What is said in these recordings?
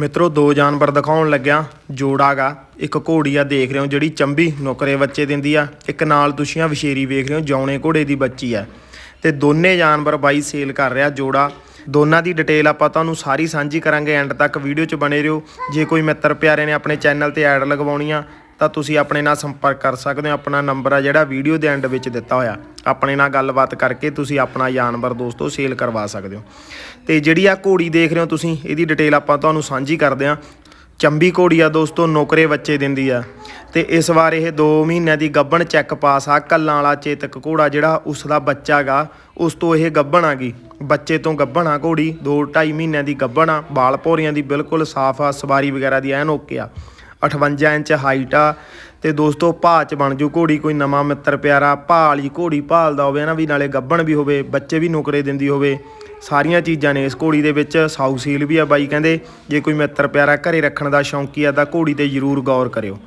ਮਿੱਤਰੋ, ਦੋ ਜਾਨਵਰ ਦਿਖਾਉਣ ਲੱਗਿਆ ਜੋੜਾਗਾ। ਇੱਕ ਘੋੜੀ ਆ ਦੇਖ ਰਹੇ ਹੋ, ਜਿਹੜੀ ਚੰਬੀ ਨੁਕਰੇ ਬੱਚੇ ਦਿੰਦੀ ਆ। ਇੱਕ ਨਾਲ ਤੁਸੀਂ ਆ ਵਿਸ਼ੇਰੀ ਵੇਖ ਰਹੇ ਹੋ, ਜੌਣੇ ਘੋੜੇ ਦੀ ਬੱਚੀ ਆ। ਤੇ ਦੋਨੇ ਜਾਨਵਰ ਬਾਈ ਸੇਲ ਕਰ ਰਿਹਾ ਜੋੜਾ। ਦੋਨਾਂ ਦੀ ਡਿਟੇਲ ਆਪਾਂ ਤੁਹਾਨੂੰ ਸਾਰੀ ਸਾਂਝੀ ਕਰਾਂਗੇ, ਐਂਡ ਤੱਕ ਵੀਡੀਓ 'ਚ ਬਣੇ ਰਹੋ। ਜੇ ਕੋਈ ਮਿੱਤਰ ਪਿਆਰੇ ਨੇ ਆਪਣੇ ਚੈਨਲ ਤੇ ਐਡ ਲਗਵਾਉਣੀ ਆ ਤਾਂ ਤੁਸੀਂ ਆਪਣੇ ਨਾਲ ਸੰਪਰਕ ਕਰ ਸਕਦੇ ਹੋ। ਆਪਣਾ ਨੰਬਰ ਆ ਜਿਹੜਾ ਵੀਡੀਓ ਦੇ ਐਂਡ ਵਿੱਚ ਦਿੱਤਾ ਹੋਇਆ। ਆਪਣੇ ਨਾਲ ਗੱਲਬਾਤ ਕਰਕੇ ਤੁਸੀਂ ਆਪਣਾ ਜਾਨਵਰ ਦੋਸਤੋ ਸੇਲ ਕਰਵਾ ਸਕਦੇ ਹੋ। ਤੇ ਜਿਹੜੀ ਆ ਘੋੜੀ ਦੇਖ ਰਹੇ ਹੋ ਤੁਸੀਂ, ਇਹਦੀ ਡਿਟੇਲ ਆਪਾਂ ਤੁਹਾਨੂੰ ਸਾਂਝੀ ਕਰਦੇ ਹਾਂ। ਚੰਬੀ ਘੋੜੀ ਆ ਦੋਸਤੋ, ਨੌਕਰੇ ਬੱਚੇ ਦਿੰਦੀ ਆ। ਤੇ ਇਸ ਵਾਰ ਇਹ 2 ਮਹੀਨਿਆਂ ਦੀ ਗੱਭਣ ਚੈੱਕ ਪਾਸ ਆ, ਕੱਲਾਂ ਵਾਲਾ ਚੇਤਕ ਘੋੜਾ ਜਿਹੜਾ ਉਸ ਦਾ ਬੱਚਾ ਗਾ, ਉਸ ਤੋਂ ਇਹ ਗੱਭਣ ਆ ਗਈ ਬੱਚੇ ਤੋਂ ਗੱਭਣ ਆ ਘੋੜੀ 2 2.5 ਮਹੀਨਿਆਂ ਦੀ ਗੱਭਣ ਆ ਬਾਲ ਭੌਰੀਆਂ ਦੀ ਬਿਲਕੁਲ ਸਾਫ਼ ਆ, ਸਵਾਰੀ ਵਗੈਰਾ ਦੀ ਐਨ ਓਕੇ ਆ। 58 ਇੰਚ ਹਾਈਟ ਆ। ਤੇ ਦੋਸਤੋ, ਭਾਅ ਚ ਬਣ ਜੂ ਘੋੜੀ ਕੋਈ ਨਵਾਂ ਮਿੱਤਰ ਪਿਆਰਾ। ਭਾਅ ਵਾਲੀ ਘੋੜੀ ਭਾਲਦਾ ਹੋਵੇ ਨਾ ਵੀ ਨਾਲੇ ਗੱਭਣ ਵੀ ਹੋਵੇ, ਬੱਚੇ ਵੀ ਨੁਕਰੇ ਦਿੰਦੀ ਹੋਵੇ। ਸਾਰੀਆਂ ਚੀਜ਼ਾਂ ਨੇ ਇਸ ਘੋੜੀ ਦੇ ਵਿੱਚ। ਸਾਊ ਸੀਲ ਵੀ ਆ ਬਾਈ ਕਹਿੰਦੇ, ਜੇ ਕੋਈ ਮਿੱਤਰ ਪਿਆਰਾ ਘਰੇ ਰੱਖਣ ਦਾ ਸ਼ੌਂਕੀ ਆ, ਤਾਂ ਘੋੜੀ ਤੇ ਜ਼ਰੂਰ ਗੌਰ ਕਰਿਓ।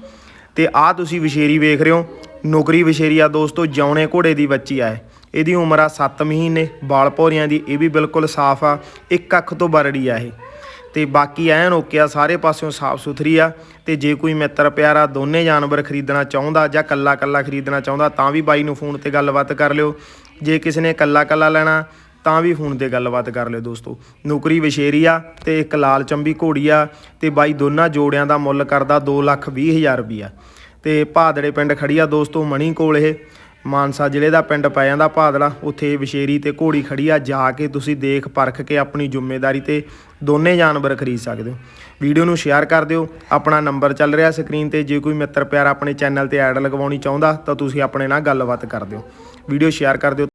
ਤੇ ਆ ਤੁਸੀਂ ਵਿਸ਼ੇਰੀ ਵੇਖ ਰਹੇ ਹੋ। ਨੌਕਰੀ ਵਿਸ਼ੇਰੀ ਆ ਦੋਸਤੋ ਜੌਣੇ ਘੋੜੇ ਦੀ ਬੱਚੀ ਆ ਇਹਦੀ ਉਮਰ ਆ 7 ਮਹੀਨੇ, ਵਾਲ ਭੌਰੀਆਂ ਦੀ, ਇਹ ਵੀ ਬਿਲਕੁਲ ਸਾਫ਼ ਆ। ਇੱਕ ਅੱਖ ਤੋਂ ਬਰੜੀ ਆ ਇਹ। ਤੇ ਬਾਕੀ ਐਨ ਓਕੇ ਆ ਸਾਰੇ ਪਾਸਿਓਂ ਸਾਫ਼ ਸੁਥਰੀ ਆ ਤੇ ਜੇ ਕੋਈ ਮਿੱਤਰ ਪਿਆਰਾ ਦੋਨੇ ਜਾਨਵਰ ਖਰੀਦਣਾ ਚਾਹੁੰਦਾ ਜਾਂ ਕੱਲਾ ਕੱਲਾ ਖਰੀਦਣਾ ਚਾਹੁੰਦਾ, ਤਾਂ ਵੀ ਬਾਈ ਨੂੰ ਫੋਨ ਤੇ ਗੱਲਬਾਤ ਕਰ ਲਿਓ। ਜੇ ਕਿਸੇ ਨੇ ਕੱਲਾ ਕੱਲਾ ਲੈਣਾ, ਤਾਂ ਵੀ ਫੋਨ ਤੇ ਗੱਲਬਾਤ ਕਰ ਲਿਓ ਦੋਸਤੋ। ਨੌਕਰੀ ਵਿਸ਼ੇਰੀ ਆ ਤੇ ਇੱਕ ਲਾਲ ਚੰਬੀ ਘੋੜੀ ਆ ਤੇ ਬਾਈ ਦੋਨਾਂ ਜੋੜਿਆਂ ਦਾ ਮੁੱਲ ਕਰਦਾ 220000 ਰੁਪਈਆ। ਤੇ ਭਾਦੜੇ ਪਿੰਡ ਖੜੀ ਆ ਦੋਸਤੋ ਮਣੀ ਕੋਲ ਇਹ। ਮਾਨਸਾ ਜ਼ਿਲ੍ਹੇ ਦਾ ਪਿੰਡ ਪੈ ਜਾਂਦਾ ਭਾਦਲਾ। ਉੱਥੇ ਵਿਸ਼ੇਰੀ ਤੇ ਘੋੜੀ ਖੜੀ ਆ। ਜਾ ਕੇ ਤੁਸੀਂ ਦੇਖ ਪਰਖ ਕੇ ਆਪਣੀ ਜ਼ਿੰਮੇਵਾਰੀ ਤੇ ਦੋਨੇ ਜਾਨਵਰ ਖਰੀਦ ਸਕਦੇ ਹੋ। ਵੀਡੀਓ ਨੂੰ ਸ਼ੇਅਰ ਕਰ ਦਿਓ। ਆਪਣਾ ਨੰਬਰ ਚੱਲ ਰਿਹਾ ਸਕਰੀਨ ਤੇ। ਜੇ ਕੋਈ ਮਿੱਤਰ ਪਿਆਰ ਆਪਣੇ ਚੈਨਲ ਤੇ ਐਡ ਲਗਵਾਉਣੀ ਚਾਹੁੰਦਾ ਤਾਂ ਤੁਸੀਂ ਆਪਣੇ ਨਾਲ ਗੱਲਬਾਤ ਕਰ ਦਿਓ। ਵੀਡੀਓ ਸ਼ੇਅਰ ਕਰ ਦਿਓ।